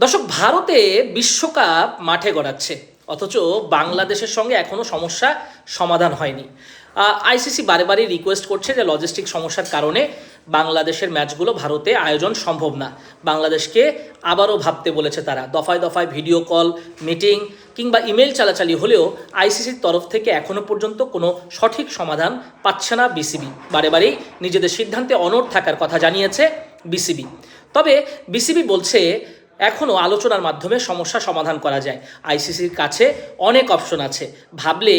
দর্শক, ভারতে বিশ্বকাপ মাঠে গড়াচ্ছে, অথচ বাংলাদেশের সঙ্গে এখনও সমস্যা সমাধান হয়নি। আইসিসি বারে বারে রিকোয়েস্ট করছে যে লজিস্টিক সমস্যার কারণে বাংলাদেশের ম্যাচগুলো ভারতে আয়োজন সম্ভব না। বাংলাদেশকে আবারও ভাবতে বলেছে তারা। দফায় দফায় ভিডিও কল মিটিং কিংবা ইমেল চালাচালি হলেও আইসিসির তরফ থেকে এখনও পর্যন্ত কোনো সঠিক সমাধান পাচ্ছে না বিসিবি বারে বারেই নিজেদের সিদ্ধান্তে অনড় থাকার কথা জানিয়েছে বিসিবি তবে বিসিবি বলছে এখনও আলোচনার মাধ্যমে সমস্যা সমাধান করা যায়। আইসিসির কাছে অনেক অপশন আছে। ভাবলে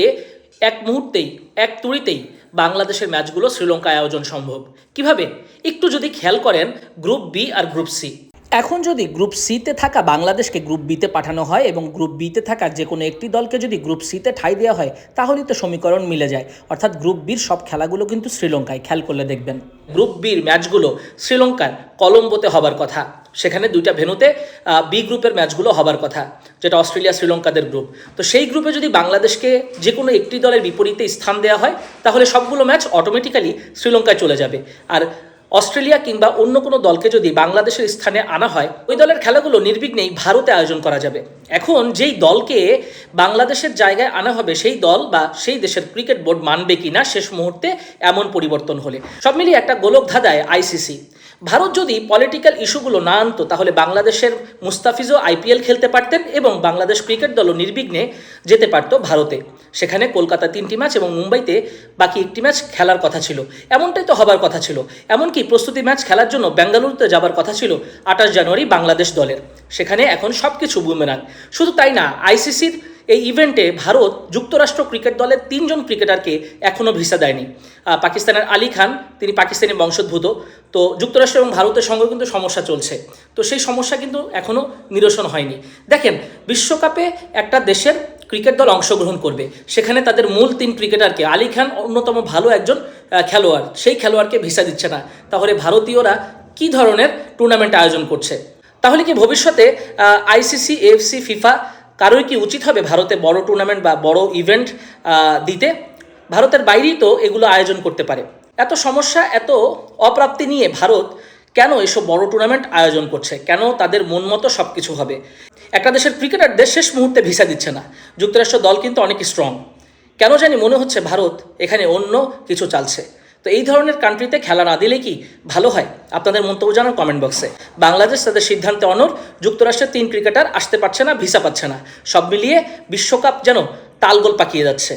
এক মুহূর্তেই, এক তুড়িতেই বাংলাদেশের ম্যাচগুলো শ্রীলঙ্কায় আয়োজন সম্ভব। কীভাবে? একটু যদি খেয়াল করেন, গ্রুপ বি আর গ্রুপ সি। এখন যদি গ্রুপ সিতে থাকা বাংলাদেশকে গ্রুপ বিতে পাঠানো হয় এবং গ্রুপ বিতে থাকা যে কোনো একটি দলকে যদি গ্রুপ সিতে ঠাঁই দেওয়া হয়, তাহলেই তো সমীকরণ মিলে যায়। অর্থাৎ গ্রুপ বির সব খেলাগুলো কিন্তু শ্রীলঙ্কায়। খেয়াল করলে দেখবেন। গ্রুপ বির ম্যাচগুলো শ্রীলঙ্কার কলম্বোতে হবার কথা। সেখানে দুইটা ভেনুতে বি গ্রুপের ম্যাচগুলো হবার কথা, যেটা অস্ট্রেলিয়া শ্রীলঙ্কাদের গ্রুপ তো সেই গ্রুপে যদি বাংলাদেশকে যে কোনো একটি দলের বিপরীতে স্থান দেওয়া হয়, তাহলে সবগুলো ম্যাচ অটোমেটিক্যালি শ্রীলঙ্কায় চলে যাবে। আর অস্ট্রেলিয়া কিংবা অন্য কোনো দলকে যদি বাংলাদেশের স্থানে আনা হয়, ওই দলের খেলাগুলো নির্বিঘ্নেই ভারতে আয়োজন করা যাবে। এখন যেই দলকে বাংলাদেশের জায়গায় আনা হবে, সেই দল বা সেই দেশের ক্রিকেট বোর্ড মানবে কি না শেষ মুহূর্তে এমন পরিবর্তন হলে। সব মিলিয়ে একটা গোলক ধাঁধায় আইসিসি। ভারত যদি পলিটিক্যাল ইস্যুগুলো না আনতো, তাহলে বাংলাদেশের মুস্তাফিজও আইপিএল খেলতে পারতেন এবং বাংলাদেশ ক্রিকেট দলও নির্বিঘ্নে যেতে পারতো ভারতে। সেখানে কলকাতা তিনটি ম্যাচ এবং মুম্বাইতে বাকি একটি ম্যাচ খেলার কথা ছিল। এমনটাই তো হবার কথা ছিল। এমনকি প্রস্তুতি ম্যাচ খেলার জন্য বেঙ্গালুরুতে যাবার কথা ছিল আঠাশ জানুয়ারি বাংলাদেশ দলের। সেখানে এখন সব কিছু বুমেরাং শুধু তাই না আইসিসির এই ইভেন্টে ভারত যুক্তরাষ্ট্র ক্রিকেট দলের তিনজন ক্রিকেটারকে এখনও ভিসা দেয়নি। পাকিস্তানের আলী খান, তিনি পাকিস্তানি বংশোদ্ভূত। তো যুক্তরাষ্ট্র এবং ভারতের সঙ্গে কিন্তু সমস্যা চলছে। তো সেই সমস্যা কিন্তু এখনও নিরসন হয়নি। দেখেন, বিশ্বকাপে একটা দেশের ক্রিকেট দল অংশগ্রহণ করবে। সেখানে তাদের মূল তিন ক্রিকেটারকে আলী খান অন্যতম ভালো একজন খেলোয়াড়। সেই খেলোয়াড়কে ভিসা দিচ্ছে না। তাহলে ভারতীয়রা কী ধরনের টুর্নামেন্ট আয়োজন করছে? তাহলে কি ভবিষ্যতে আইসিসি এফসি ফিফা কারোর কি উচিত হবে ভারতে বড় টুর্নামেন্ট বা বড় ইভেন্ট দিতে? ভারতের বাইরেই তো এগুলো আয়োজন করতে পারে। এত সমস্যা, এত অপ্রাপ্তি নিয়ে ভারত কেন এসব বড় টুর্নামেন্ট আয়োজন করছে? কেন তাদের মন মতো সব কিছু হবে? একটা দেশের ক্রিকেটারদের শেষ মুহূর্তে ভিসা দিচ্ছে না। যুক্তরাষ্ট্র দল কিন্তু অনেক স্ট্রং কেন জানি মনে হচ্ছে ভারত এখানে অন্য কিছু চালছে। তো এই ধরনের কান্ট্রিতে খেলা না দিলে কি ভালো হয়? আপনাদের মন্তব্য জানান কমেন্ট বক্সে বাংলাদেশ তাদের সিদ্ধান্তে অনর যুক্তরাষ্ট্রের তিন ক্রিকেটার আসতে পারছে না ভিসা পাচ্ছে না। সব মিলিয়ে বিশ্বকাপ যেন তালগোল পাকিয়ে যাচ্ছে।